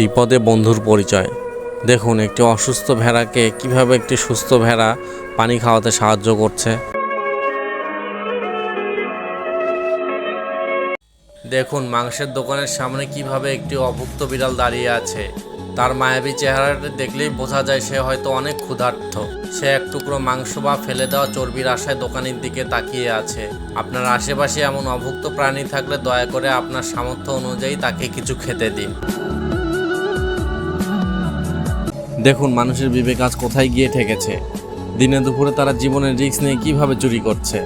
বিপদে বন্ধুর পরিচয়। দেখুন, একটি অসুস্থ ভেড়াকে কীভাবে একটি সুস্থ ভেড়া পানি খাওয়াতে সাহায্য করছে। দেখুন, মাংসের দোকানের সামনে কীভাবে একটি অভুক্ত বিড়াল দাঁড়িয়ে আছে। তার মায়াবী চেহারাটা দেখলেই বোঝা যায় সে হয়তো অনেক ক্ষুধার্থ সে এক টুকরো মাংস বা ফেলে দেওয়া চর্বির আশায় দোকানের দিকে তাকিয়ে আছে। আপনার আশেপাশে এমন অভুক্ত প্রাণী থাকলে দয়া করে আপনার সামর্থ্য অনুযায়ী তাকে কিছু খেতে দিন। দেখুন, মানুষের বিবেক আজ কোথায় গিয়ে ঠেকেছে? দিনে দুপুরে তারা জীবনের রিস্ক নিয়ে কীভাবে চুরি করছে?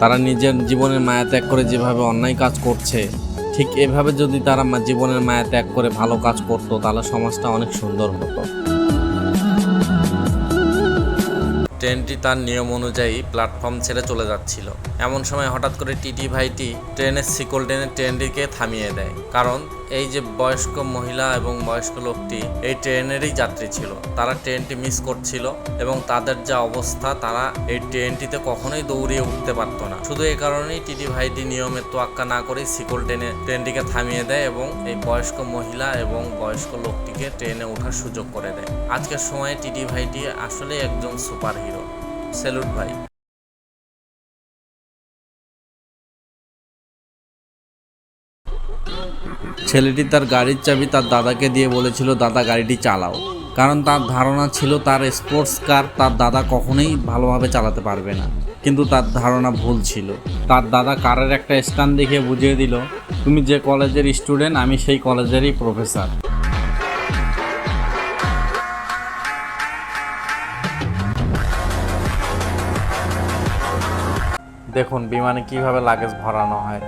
তারা নিজের জীবনের মায়া ত্যাগ করে যেভাবে অন্যায় কাজ করছে, ঠিক এভাবে যদি তারা জীবনের মায়া ত্যাগ করে ভালো কাজ করতো, তাহলে সমাজটা অনেক সুন্দর হতো। ট্রেনটি তার নিয়ম অনুযায়ী প্ল্যাটফর্ম ছেড়ে চলে যাচ্ছিল। এমন সময় হঠাৎ করে টিটি ভাইটি ট্রেনের শিকল টেনে ট্রেনটিকে থামিয়ে দেয়। কারণ এই যে বয়স্ক মহিলা এবং বয়স্ক লোকটি, এই ট্রেনেরই যাত্রী ছিল। তারা ট্রেনটি মিস করছিল এবং তাদের যা অবস্থা, তারা এই ট্রেনটিতে কখনোই দৌড়িয়ে উঠতে পারতো না। শুধু এই কারণেই টিটি ভাইটি নিয়মের তোয়াক্কা না করে শিকল টেনে ট্রেনটিকে থামিয়ে দেয় এবং এই বয়স্ক মহিলা এবং বয়স্ক লোকটিকে ট্রেনে ওঠার সুযোগ করে দেয়। আজকের সময়ে টিটি ভাইটি আসলে একজন সুপার হিরো স্যালুট ভাই। ছেলেটি তার গাড়ির চাবি তার দাদাকে দিয়ে বলেছিল, দাদা, গাড়িটি চালাও। কারণ তার ধারণা ছিল তার স্পোর্টস কার তার দাদা কখনোই ভালোভাবে চালাতে পারবে না। কিন্তু তার ধারণা ভুল ছিল। তার দাদা কারের একটা স্ট্যান্ড দেখে বুঝিয়ে দিল, তুমি যে কলেজের স্টুডেন্ট আমি সেই কলেজেরই প্রফেসর দেখুন, বিমানে কীভাবে লাগেজ ভরানো হয়।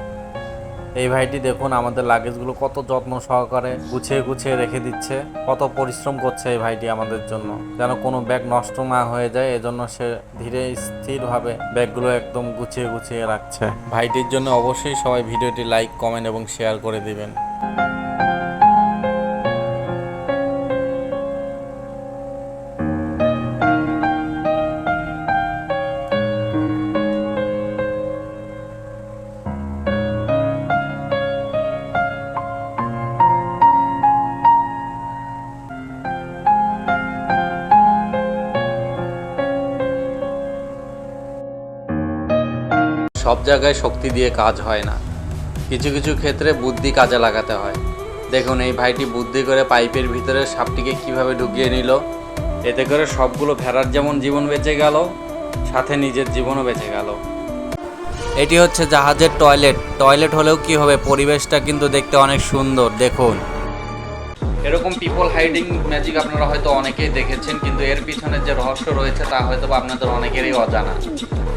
এই ভাইটি দেখুন, আমাদের লাগেজগুলো কত যত্ন সহকারে গুছিয়ে গুছিয়ে রেখে দিচ্ছে। কত পরিশ্রম করছে এই ভাইটি আমাদের জন্য। যেন কোনো ব্যাগ নষ্ট না হয়ে যায়, এজন্য সে ধীরে স্থিরভাবে ব্যাগগুলো একদম গুছিয়ে গুছিয়ে রাখছে। ভাইটির জন্য অবশ্যই সবাই ভিডিওটি লাইক কমেন্ট এবং শেয়ার করে দিবেন। সব জায়গায় শক্তি দিয়ে কাজ হয় না। কিছু কিছু ক্ষেত্রে বুদ্ধি কাজে লাগাতে হয়। দেখুন, এই ভাইটি বুদ্ধি করে পাইপের ভিতরে সাপটিকে কীভাবে ঢুকিয়ে নিল। এতে করে সবগুলো ভেড়ার যেমন জীবন বেঁচে গেল, সাথে নিজের জীবনও বেঁচে গেল। এটি হচ্ছে জাহাজের টয়লেট। টয়লেট হলেও কি হবে? পরিবেশটা কিন্তু দেখতে অনেক সুন্দর। দেখুন। এরকম পিপল হাইডিং ম্যাজিক আপনারা হয়তো অনেকেই দেখেছেন, কিন্তু এর পিছনে যে রহস্য রয়েছে তা হয়তো আপনাদের অনেকেরই অজানা।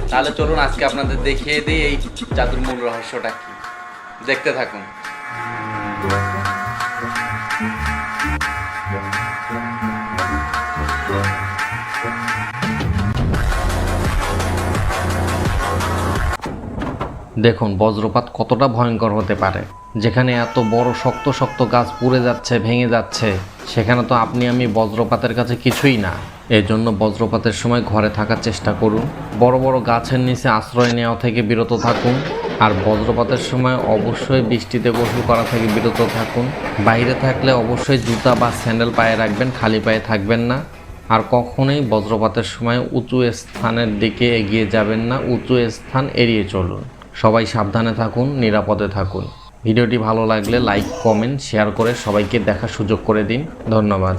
তাহলে চলুন আজকে আপনাদের দেখিয়ে দিই এই জাদুর মূল রহস্যটা কি। দেখতে থাকুন। দেখুন, বজ্রপাত কতটা ভয়ঙ্কর হতে পারে। যেখানে এত বড় শক্ত শক্ত গাছ পুড়ে যাচ্ছে, ভেঙে যাচ্ছে, সেখানে তো আপনি, আমি বজ্রপাতের কাছে কিছুই না। এজন্য বজ্রপাতের সময় ঘরে থাকার চেষ্টা করুন। বড় বড় গাছের নিচে আশ্রয় নেওয়া থেকে বিরত থাকুন। আর বজ্রপাতের সময় অবশ্যই বৃষ্টিতে গোসল করা থেকে বিরত থাকুন। বাইরে থাকলে অবশ্যই জুতা বা স্যান্ডেল পায়ে রাখবেন, খালি পায়ে থাকবেন না। আর কখনোই বজ্রপাতের সময় উঁচু স্থানের দিকে এগিয়ে যাবেন না, উঁচু স্থান এড়িয়ে চলুন। সবাই সাবধানে থাকুন, নিরাপদে থাকুন। ভিডিওটি ভালো লাগলে লাইক কমেন্ট শেয়ার করে সবাইকে দেখার সুযোগ করে দিন। ধন্যবাদ।